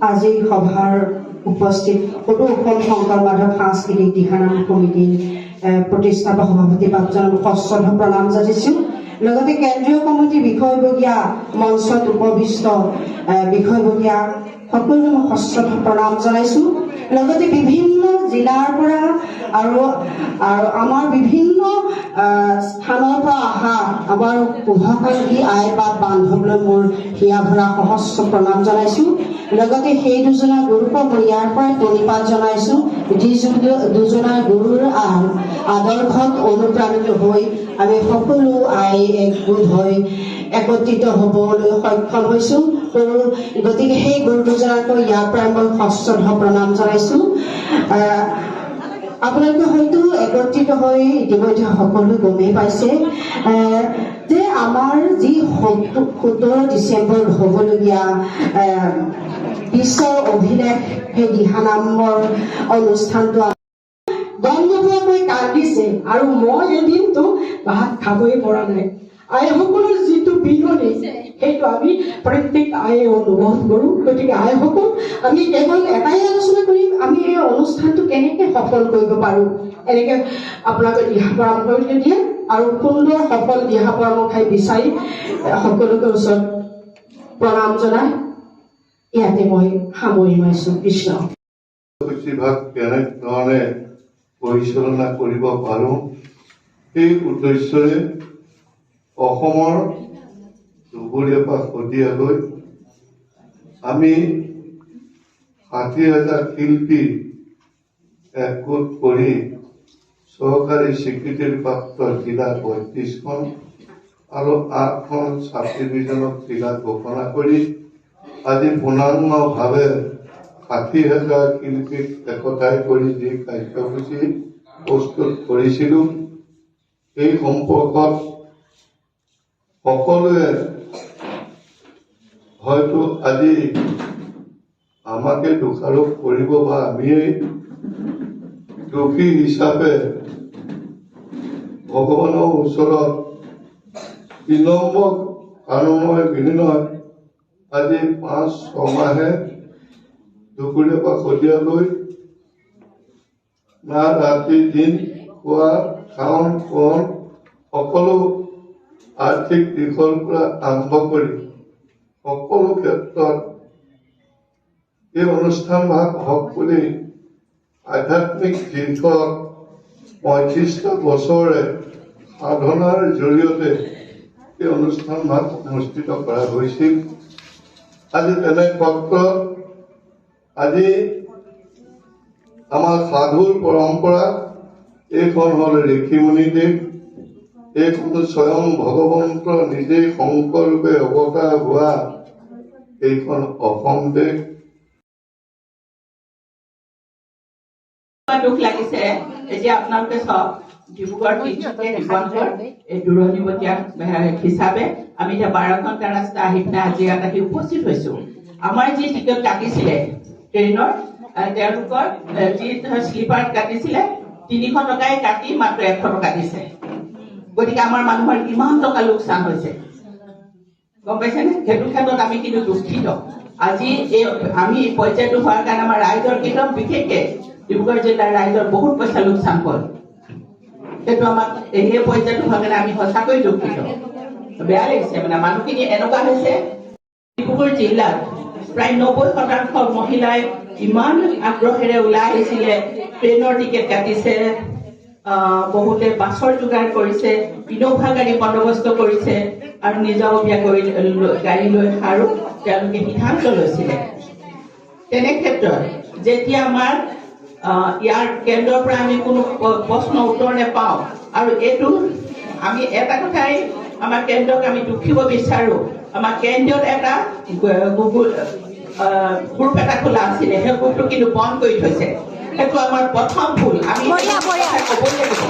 আজি সভাৰ উপস্থিত সদৌ অসম শংকৰ মাধৱ সাংস্কৃতিক দিহানাম সমিতিৰ প্ৰতিষ্ঠাপক সভাপতি বাপজনক সশ্ৰদ্ধ প্ৰণাম যাচিছোঁ লগতে কেন্দ্ৰীয় কমিটিৰ বিষয়ববীয়া মঞ্চত উপবিষ্ট সকলোকে মই সশ্ৰদ্ধ প্ৰণাম জনাইছোঁ। লগতে বিভিন্ন জিলাৰ পৰা আৰু আৰু আমাৰ বিভিন্ন স্থানৰ পৰা অহা আমাৰ শুভাকাংক্ষী আই বা বান্ধৱলৈ মোৰ হিয়া ভৰা সহস্ৰ প্ৰণাম জনাইছোঁ লগতে সেই দুজনা গুৰুক মই ইয়াৰ পৰাই প্ৰণিপাত জনাইছোঁ যি দুজনা গুৰুৰ আদৰ্শত অনুপ্ৰাণিত হৈ আমি সকলো আই একগোট হৈ একত্ৰিত হ'বলৈ সক্ষম হৈছোঁ। গতিকে সেই গুৰু দুজনাকো ইয়াৰ পৰাই মই সশ্ৰদ্ধ প্ৰণাম জনাইছোঁ। আপোনালোকে হয়তো একত্ৰিত হৈ ইতিমধ্যে সকলো গমেই পাইছে। যে আমাৰ যি সোতৰ ডিচেম্বৰত হ'বলগীয়া বিশ্বৰ অভিলেখ সেই দিহানামৰ অনুষ্ঠানটো গম নোপোৱাকৈ কান্দিছে আৰু মই এদিনতো ভাত খাবই পৰা নাই। আইসকলৰ যিটো বিননি সেইটো আমি প্ৰত্যেক আয়ে অনুভৱ কৰোঁ। গতিকে আইসকল, আমি কেৱল এটাই আলোচনা কৰিম, আমি এই অনুষ্ঠানটো কেনেকৈ সফল কৰিব পাৰোঁ। এনেকৈ আপোনালোকে দিহা পৰামৰ্শ দিয়ে। আৰু সুন্দৰ সফল দিহা পৰামৰ্শাই বিচাৰি সকলোকে ওচৰত প্ৰণাম জনাই, ইয়াতে মই সামৰি মাৰিছোঁ কৃষ্ণ। বেছিভাগ কেনেধৰণে পৰিচালনা কৰিব পাৰোঁ, সেই উদ্দেশ্যৰে অসমৰ চুবুৰীয়া পৰা শদিয়ালৈ আমি ষাঠি হাজাৰ শিল্পী একগোট কৰি চৰকাৰী স্বীকৃতিৰ প্ৰাপ্ত জিলা বত্ৰিশখন আৰু আঠখন চাব ডিভিজনক জিলা ঘোষণা কৰি আজি পূৰ্ণাংগভাৱে ষাঠি হাজাৰ শিল্পীক একতাই কৰি যি কাৰ্যসূচী প্ৰস্তুত কৰিছিলোঁ, সেই সম্পৰ্কত সকলোৱে হয়তো আজি আমাকে দোষাৰোপ কৰিব বা আমিয়েই দোষী হিচাপে ভগৱানৰ ওচৰত বিলম্ব কাৰণময় বিনিময় আজি পাঁচ ছমাহে দুপৰীয়া পৰা সন্ধিয়ালৈ না ৰাতি দিন খোৱা খাৱন খোৱন সকলো আৰ্থিক দিশৰ পৰা আৰম্ভ কৰি সকলো ক্ষেত্ৰত এই অনুষ্ঠান ভাগ হওক বুলি আধ্যাত্মিক দিশত পঁয়ত্ৰিছটা বছৰে সাধনাৰ জৰিয়তে এই অনুষ্ঠান ভাগ অনুষ্ঠিত কৰা হৈছিল আজি তেনে ক্ষেত্ৰত আজি আমাৰ সাধুৰ পৰম্পৰা এইখন হ'ল ঋষিমুনি দেশ এইখন স্বয়ং ভগৱন্ত নিজেই শংকৰৰূপে অৱতাৰ হোৱা এইখন অসম দেশ দুখ লাগিছে। এতিয়া আপোনালোকে চাওক ডিব্ৰুগড় তিনিচুকীয়া শিৱসাগৰ এই দূৰণিবতীয়া এ, হিচাপে আমি এতিয়া বাৰ ঘণ্টা ৰাস্তা আহি পিনে আজি ইয়াত আহি উপস্থিত হৈছো। আমাৰ যি টিকট কাটিছিলে ট্ৰেইনৰ তেওঁলোকৰ যি শ্লিপাৰ কাটিছিলে তিনিশ টকাই কাটি মাত্ৰ এশ টকা দিছে। গতিকে আমাৰ মানুহৰ কিমান টকা লোকচান হৈছে। গম পাইছেনে সেইটো ক্ষেত্ৰত আমি কিন্তু দুখিত। আজি এই আমি পৰ্যায়টো হোৱাৰ কাৰণে আমাৰ ৰাইজৰ কিন্তু বিশেষকে ডিব্ৰুগড় জিলাৰ ৰাইজৰ বহুত পইচা লোকচান হ'ল। সেইটো আমাক এই পৰ্যায়টো হোৱাৰ কাৰণে আমি সঁচাকৈ দুখিত। বেয়া লাগিছে মানে মানুহখিনি এনেকুৱা হৈছে। ডিব্ৰুগড় জিলাত প্ৰায় নব্বৈ শতাংশ মহিলাই ইমান আগ্ৰহেৰে ওলাই আহিছিলে, ট্ৰেইনৰ টিকেট কাটিছে বহুতে বাছৰ যোগাৰ কৰিছে, ইন'ভা গাড়ী বন্দবস্ত কৰিছে আৰু নিজাববীয়া কৰি গাড়ী লৈ আৰু তেওঁলোকে সিদ্ধান্ত লৈছিলে। তেনে ক্ষেত্ৰত যেতিয়া আমাৰ ইয়াৰ কেন্দ্ৰৰ পৰা আমি কোনো প্ৰশ্ন উত্তৰ নেপাওঁ। আৰু এইটো আমি এটা কথাই আমাৰ কেন্দ্ৰক আমি দুখিব বিচাৰো। আমাৰ কেন্দ্ৰত এটা গুগল গ্ৰুপ এটা খোলা আছিলে। সেই গ্ৰুপটো কিন্তু বন্ধ কৰি থৈছে। সেইটো আমাৰ প্ৰথম ভুল। আমি। ক'বই লাগিব।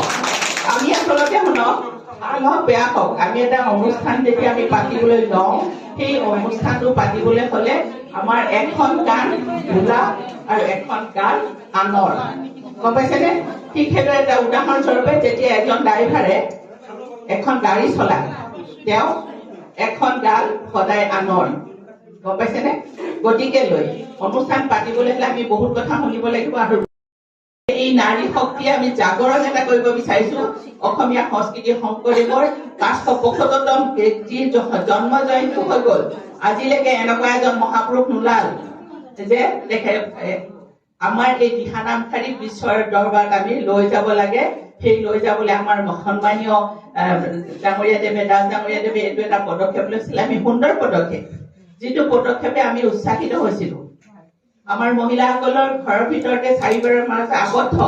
আমি আচলতে শুনক ভালো হওক বেয়া হওক আমি এটা অনুষ্ঠান যেতিয়া আমি পাতিবলৈ লওঁ সেই অনুষ্ঠানটো পাতিবলৈ হলে আমাৰ এখন গান ভোলা আৰু এখন গান আনৰ। গম পাইছেনে? ঠিক সেইটো এটা উদাহৰণস্বৰূপে যেতিয়া এজন ড্ৰাইভাৰে এখন গাড়ী চলায়, তেওঁ এখন গান সদায় আনৰ। গম পাইছেনে? গতিকে লৈ, অনুষ্ঠান পাতিবলৈ হ'লে আমি বহুত কথা শুনিব লাগিব আৰু এই নাৰী শক্তিয়ে আমি জাগৰণ এটা কৰিব বিচাৰিছো। অসমীয়া সংস্কৃতি শংকৰদেৱৰ পাঁচশো পঁয়সত্তৰতম যি জন্ম জয়ন্তী হৈ গল। আজিলৈকে এনেকুৱা এজন মহাপুৰুষ নোলাল যে তেখেত আমাৰ এই দিহানামখাৰী বিশ্বৰ দৰবাৰত আমি লৈ যাব লাগে সেই লৈ যাবলৈ আমাৰ আহ, ডাঙৰীয়া দেৱে দাস ডাঙৰীয়া দেৱে এইটো এটা পদক্ষেপ লৈছিলে আমি সুন্দৰ পদক্ষেপ যিটো পদক্ষেপে আমি উৎসাহিত হৈছিলো আমাৰ মহিলাসকলৰ ঘৰৰ ভিতৰতে চাৰিবাৰৰ মাজত আবদ্ধ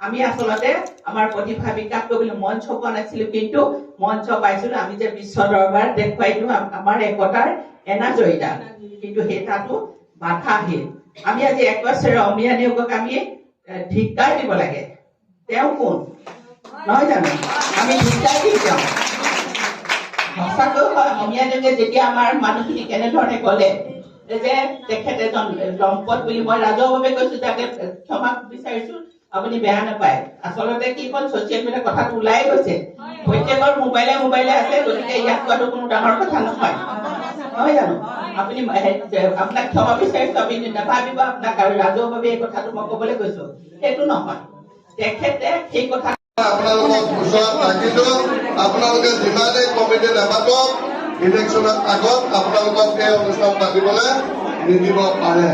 আমি আচলতে আমাৰ প্ৰতিভা বিকাশ কৰিবলৈ মঞ্চ পোৱা নাছিলো কিন্তু মঞ্চ পাইছিলো আমি যে বিশ্ব দৰবাৰ দেখুৱাই দিওঁ আম- আমাৰ একতাৰ এনাজৰিডা কিন্তু সেই তাতো বাধা আহিল। আমি আজি একবছৰে অমীয়া নিয়োগক আমি এ, ধিক্কাৰ দিব লাগে। তেওঁ কোন? নহয় জানো? আমি ধিক্কাৰ দি যাওঁ। সঁচাকৈ হয় অসমীয়া দেৱে যেতিয়া আমাৰ মানুহখিনি কেনেধৰণে ক'লে যে তেখেত এজন দম্পত বুলি মই ৰাজহুৱাভাৱে কৈছো যাতে ক্ষমা বিচাৰিছো। আপুনি বেয়া নাপায়। আচলতে কি হ'ল ছচিয়েল মিডিয়াত কথাটো ওলাই গৈছে। প্ৰত্যেকৰ মোবাইলে মোবাইলে আছে গতিকে ইয়াত কোৱাটো কোনো ডাঙৰ কথা নহয়। নহয় জানো? আপুনি আপোনাক ক্ষমা বিচাৰিছো আপুনি নাভাবিব আপোনাক আৰু ৰাজহুৱাভাৱে এই কথাটো মই ক'বলৈ কৈছো সেইটো নহয়। তেখেতে সেই কথা আপোনালোকক ওচৰত ৰাখিছো আপোনালোকে যিমানেই কমিটি নাপাতক ইলেকশ্যনৰ আগত আপোনালোকক এই অনুষ্ঠান পাতিবলৈ নিদিব পাৰে।